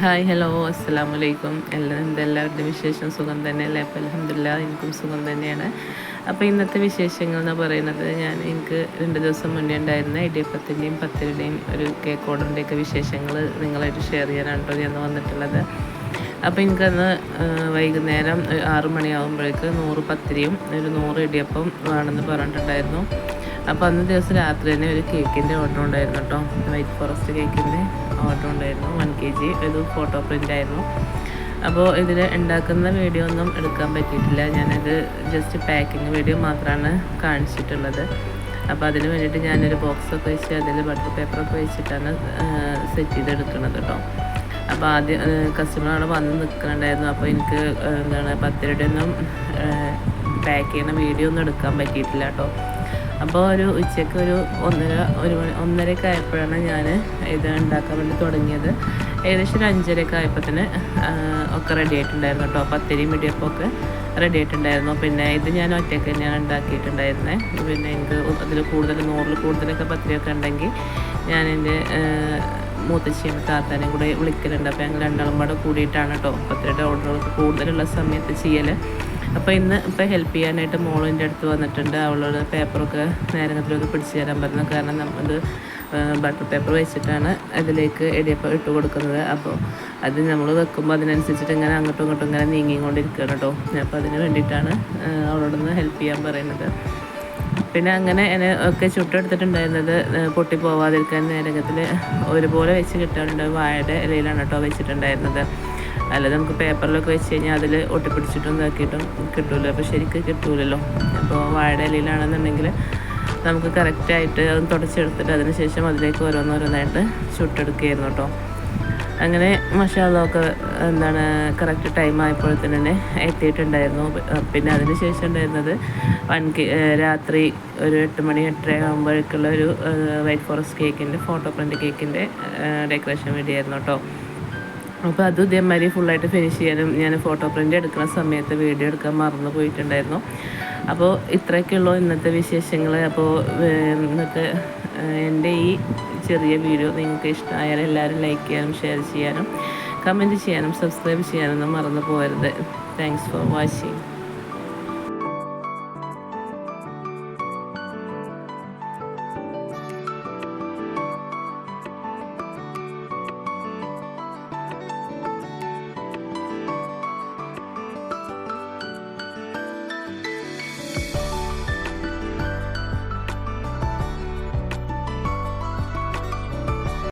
Hi hello അസ്സാം വലൈക്കും എല്ലാം എന്തെല്ലാവരുടെ വിശേഷം? സുഖം തന്നെയല്ലേ? അപ്പോൾ അലഹമില്ല എനിക്കും സുഖം തന്നെയാണ്. അപ്പോൾ ഇന്നത്തെ വിശേഷങ്ങൾ എന്ന് പറയുന്നത് ഞാൻ എനിക്ക് രണ്ട് ദിവസം മുന്നേ ഉണ്ടായിരുന്ന ഇടിയപ്പത്തിന്റെയും പത്തിരുടെയും ഒരു കേക്ക് ഓർഡറിന്റെയൊക്കെ വിശേഷങ്ങൾ നിങ്ങളായിട്ട് ഷെയർ ചെയ്യാനാണ് കേട്ടോ ഞാൻ വന്നിട്ടുള്ളത്. അപ്പോൾ എനിക്കന്ന് വൈകുന്നേരം ആറ് മണിയാകുമ്പോഴേക്ക് നൂറ് പത്തിരിയും ഒരു നൂറ് ഇടിയപ്പം വേണമെന്ന് പറഞ്ഞിട്ടുണ്ടായിരുന്നു. അപ്പോൾ അന്ന് ദിവസം രാത്രി തന്നെ ഒരു കേക്കിന്റെ ഓർഡർ ഉണ്ടായിരുന്നു കേട്ടോ വൈറ്റ് ഫോറസ്റ്റ് കേക്കിന്റെ ഓർഡർ ഉണ്ടായിരുന്നു വൺ കെ ജി ഇത് ഫോട്ടോ പ്രിന്റ് ആയിരുന്നു. അപ്പോൾ ഇതിൽ ഉണ്ടാക്കുന്ന വീഡിയോ ഒന്നും എടുക്കാൻ പറ്റിയിട്ടില്ല. ഞാനത് ജസ്റ്റ് പാക്കിങ് വീഡിയോ മാത്രമാണ് കാണിച്ചിട്ടുള്ളത്. അപ്പോൾ അതിന് വേണ്ടിയിട്ട് ഞാനൊരു ബോക്സൊക്കെ വെച്ച് അതിൽ ബട്ടർ പേപ്പറൊക്കെ വെച്ചിട്ടാണ് സെറ്റ് ചെയ്തെടുക്കുന്നത് കേട്ടോ അപ്പോൾ ആദ്യം കസ്റ്റമർ അവിടെ വന്ന് നിൽക്കുന്നുണ്ടായിരുന്നു അപ്പോൾ എനിക്ക് എന്താണ് പത്തരയുടെ ഒന്നും പാക്ക് ചെയ്യുന്ന വീഡിയോ ഒന്നും എടുക്കാൻ പറ്റിയിട്ടില്ല കേട്ടോ അപ്പോൾ ഒരു ഉച്ചയ്ക്ക് ഒരു ഒന്നര ഒരു മണി ഒന്നരയൊക്കെ ആയപ്പോഴാണ് ഞാൻ ഇത് ഉണ്ടാക്കാൻ വേണ്ടി തുടങ്ങിയത്. ഏകദേശം ഒരു അഞ്ചരയൊക്കെ തന്നെ ഒക്കെ റെഡി ആയിട്ടുണ്ടായിരുന്നു കേട്ടോ. പത്തിരിയും ഇടിയപ്പം ഒക്കെ റെഡി ആയിട്ടുണ്ടായിരുന്നു. പിന്നെ ഇത് ഞാൻ ഒറ്റയ്ക്ക് തന്നെയാണ് ഉണ്ടാക്കിയിട്ടുണ്ടായിരുന്നത് പിന്നെ എനിക്ക് അതിൽ കൂടുതൽ നൂറിൽ കൂടുതലൊക്കെ പത്തിരിയൊക്കെ ഉണ്ടെങ്കിൽ ഞാൻ എന്റെ മൂത്തശ്ശിയും താത്താനും കൂടെ വിളിക്കലുണ്ട്. അപ്പോൾ ഞങ്ങൾ രണ്ടാളും കൂടെ കൂടിയിട്ടാണ് കേട്ടോ പത്തിരിയുടെ ഓർഡറുകൾ കൂടുതലുള്ള സമയത്ത് ചെയ്യൽ അപ്പോൾ ഇന്ന് ഇപ്പോൾ ഹെൽപ്പ് ചെയ്യാനായിട്ട് മോളിന്റെ അടുത്ത് വന്നിട്ടുണ്ട്. അവളോട് പേപ്പറൊക്കെ നേരത്തിലൊക്കെ പിടിച്ചു തരാൻ പറഞ്ഞു. കാരണം നമ്മൾ ബട്ടർ പേപ്പർ വെച്ചിട്ടാണ് അതിലേക്ക് ഇടിയപ്പം ഇട്ട് കൊടുക്കുന്നത്. അപ്പോൾ അത് നമ്മൾ വെക്കുമ്പോൾ അതിനനുസരിച്ചിട്ട് ഇങ്ങനെ അങ്ങോട്ടും ഇങ്ങോട്ടും ഇങ്ങനെ നീങ്ങിക്കൊണ്ടിരിക്കുകയാണ് കേട്ടോ. അപ്പോൾ അതിന് വേണ്ടിയിട്ടാണ് അവളോടൊന്ന് ഹെൽപ്പ് ചെയ്യാൻ പറയുന്നത്. പിന്നെ അങ്ങനെ ഒക്കെ ചുട്ടെടുത്തിട്ടുണ്ടായിരുന്നത് പൊട്ടി പോവാതിരിക്കാൻ നേരകത്തിൽ ഒരുപോലെ വെച്ച് കിട്ടാറുണ്ട്. വാഴയുടെ ഇലയിലാണ് കേട്ടോ വെച്ചിട്ടുണ്ടായിരുന്നത്. അല്ലാതെ നമുക്ക് പേപ്പറിലൊക്കെ വെച്ച് കഴിഞ്ഞാൽ അതിൽ ഒട്ടിപ്പിടിച്ചിട്ടും ഇതാക്കിയിട്ടും കിട്ടുമല്ലോ അപ്പോൾ ശരിക്കും കിട്ടൂലല്ലോ. അപ്പോൾ വാഴയുടെ ഇലയിലാണെന്നുണ്ടെങ്കിൽ നമുക്ക് കറക്റ്റായിട്ട് അത് തുടച്ചെടുത്തിട്ട് അതിന് ശേഷം അതിലേക്ക് ഓരോന്നോരോന്നായിട്ട് ചുട്ടെടുക്കുകയായിരുന്നു കേട്ടോ. അങ്ങനെ മഷാലൊക്കെ എന്താണ് കറക്റ്റ് ടൈം ആയപ്പോഴത്തേന് തന്നെ എത്തിയിട്ടുണ്ടായിരുന്നു. പിന്നെ അതിന് ശേഷം ഉണ്ടായിരുന്നത് വൺ കേ രാത്രി ഒരു എട്ട് മണി എട്ടര ആകുമ്പോഴേക്കുള്ള ഒരു വൈറ്റ് ഫോറസ്റ്റ് കേക്കിന്റെ ഫോട്ടോ പ്രിന്റ് കേക്കിന്റെ ഡെക്കറേഷൻ വേണ്ടിയായിരുന്നു കേട്ടോ. അപ്പോൾ അത് ഇതേമാതിരി ഫുള്ളായിട്ട് ഫിനിഷ് ചെയ്യാനും ഞാൻ ഫോട്ടോ പ്രിന്റ് എടുക്കുന്ന സമയത്ത് വീഡിയോ എടുക്കാൻ മറന്നു പോയിട്ടുണ്ടായിരുന്നു. അപ്പോൾ ഇത്രയൊക്കെയുള്ളൂ ഇന്നത്തെ വിശേഷങ്ങൾ അപ്പോൾ ഇന്നത്തെ എന്റെ ഈ ചെറിയ വീഡിയോ നിങ്ങൾക്ക് ഇഷ്ടമായാൽ എല്ലാവരും ലൈക്ക് ചെയ്യാനും ഷെയർ ചെയ്യാനും കമന്റ് ചെയ്യാനും സബ്സ്ക്രൈബ് ചെയ്യാനൊന്നും മറന്നു പോകരുത്. Thanks for watching